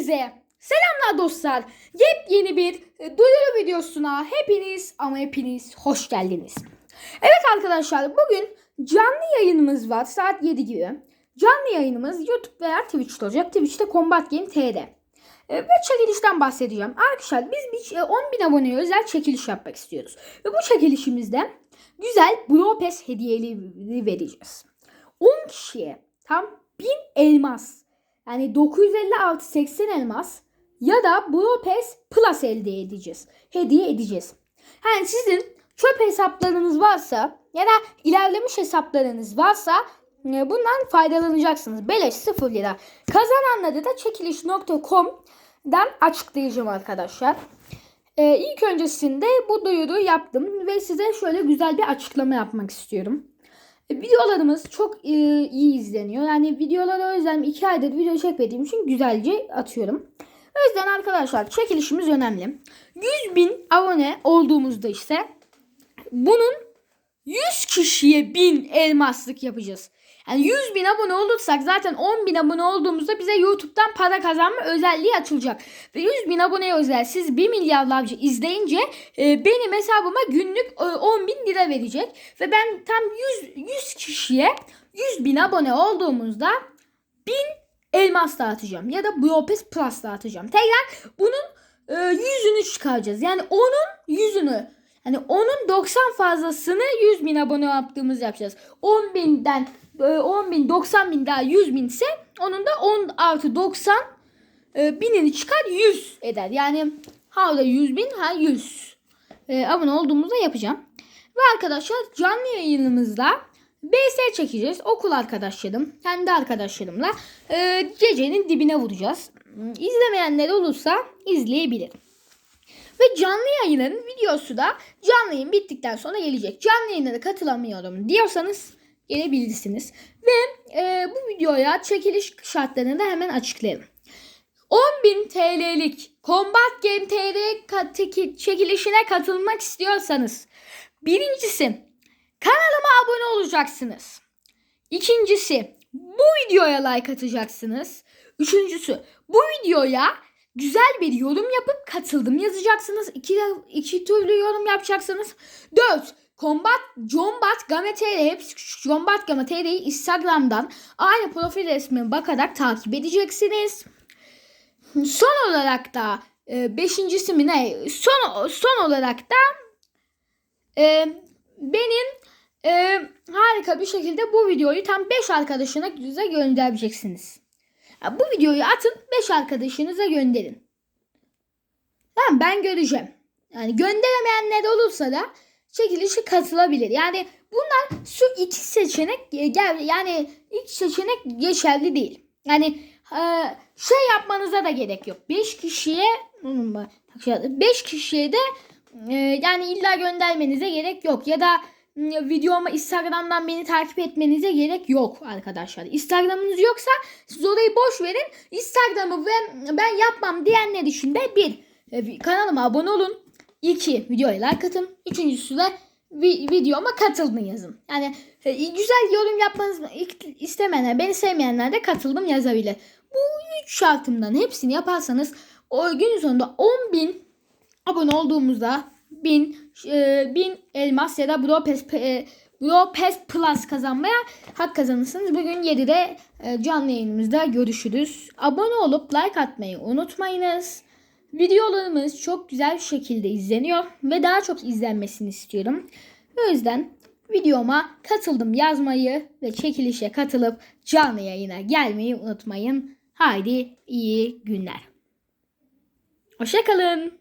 Hepinize selamlar dostlar. Yepyeni bir e, duyuru videosuna hepiniz ama hepiniz hoş geldiniz. Evet arkadaşlar bugün canlı yayınımız var saat 7 gibi. Canlı yayınımız YouTube veya Twitch'te olacak. Twitch'te Combat Game TR. E, Ve çekilişten bahsedeceğim. Arkadaşlar biz bir, e, 10 bin aboneye özel çekiliş yapmak istiyoruz. Ve bu çekilişimizde güzel Brawl Pass hediyeleri vereceğiz. 10 kişiye tam 1000 elmas yani 950 artı 80 elmas ya da Brawl Pass Plus elde edeceğiz. Hediye edeceğiz. Yani sizin çöp hesaplarınız varsa ya da ilerlemiş hesaplarınız varsa e, bundan faydalanacaksınız. Beleş 0 lira. Kazananları da çekiliş.com'dan açıklayacağım arkadaşlar. Ee, ilk öncesinde bu duyuru yaptım ve size şöyle güzel bir açıklama yapmak istiyorum. E, Videolarımız çok e, iyi izleniyor. Yani videolara özel 2 aydır video çekmediğim için güzelce atıyorum. O yüzden arkadaşlar çekilişimiz önemli. 100 bin abone olduğumuzda işte bunun 100 kişiye 1000 elmaslık yapacağız. Yani 100 bin abone olursak zaten 10 bin abone olduğumuzda bize YouTube'dan para kazanma özelliği açılacak. Ve 100 bin aboneye özel siz 1 milyarlarca izleyince e, benim hesabıma günlük e, 10 bin lira verecek. Ve ben tam 100, 100 kişiye 100 bin abone olduğumuzda 1000 elmas dağıtacağım. Ya da Biopes Plus dağıtacağım. Tekrar bunun e, yüzünü çıkaracağız. Yani onun yüzünü yani onun 90 fazlasını 100 bin abone yaptığımız yapacağız. 10 binden 10 bin 90 bin daha 100 bin ise onun da 10 artı 90 e, binini çıkar 100 eder. Yani ha da 100 bin ha 100 e, abone olduğumuzda yapacağım. Ve arkadaşlar canlı yayınımızda BS çekeceğiz. Okul arkadaşlarım, kendi arkadaşlarımla e, gecenin dibine vuracağız. İzlemeyenler olursa izleyebilir. Ve canlı yayınların videosu da canlı yayın bittikten sonra gelecek. Canlı yayınlara katılamıyorum diyorsanız gelebilirsiniz. Ve e, bu videoya çekiliş şartlarını da hemen açıklayalım. 10.000 TL'lik Combat Game TR çekilişine katılmak istiyorsanız birincisi kanalıma abone olacaksınız. İkincisi bu videoya like atacaksınız. Üçüncüsü bu videoya güzel bir yorum yapıp katıldım yazacaksınız. İki, iki türlü yorum yapacaksınız. Dört Combat, Combat Game TR hepsi Combat Game TR'yi Instagram'dan aynı profil resmine bakarak takip edeceksiniz. Son olarak da e, beşincisi mi ne? Son, son olarak da e, benim e, harika bir şekilde bu videoyu tam 5 arkadaşınıza göndereceksiniz. Bu videoyu atın 5 arkadaşınıza gönderin. Tamam ben göreceğim. Yani gönderemeyenler olursa da çekilişe katılabilir. Yani bunlar şu iki seçenek e, yani ilk seçenek geçerli değil. Yani e, şey yapmanıza da gerek yok. 5 kişiye 5 kişiye de e, yani illa göndermenize gerek yok ya da videoma Instagram'dan beni takip etmenize gerek yok arkadaşlar. Instagram'ınız yoksa siz orayı boş verin. Instagram'ı ve ben yapmam diyenler için de bir e, kanalıma abone olun. İki videoya like atın. Üçüncüsü de vi- videoma katılın yazın. Yani e, güzel yorum yapmanız istemeyenler, beni sevmeyenler de katıldım yazabilir. Bu üç şartımdan hepsini yaparsanız o günün sonunda 10 bin abone olduğumuzda 1000 e, 1000 elmas ya da Bro Pass, e, Bro Plus kazanmaya hak kazanırsınız. Bugün 7'de e, canlı yayınımızda görüşürüz. Abone olup like atmayı unutmayınız. Videolarımız çok güzel bir şekilde izleniyor ve daha çok izlenmesini istiyorum. O yüzden videoma katıldım yazmayı ve çekilişe katılıp canlı yayına gelmeyi unutmayın. Haydi iyi günler. Hoşçakalın.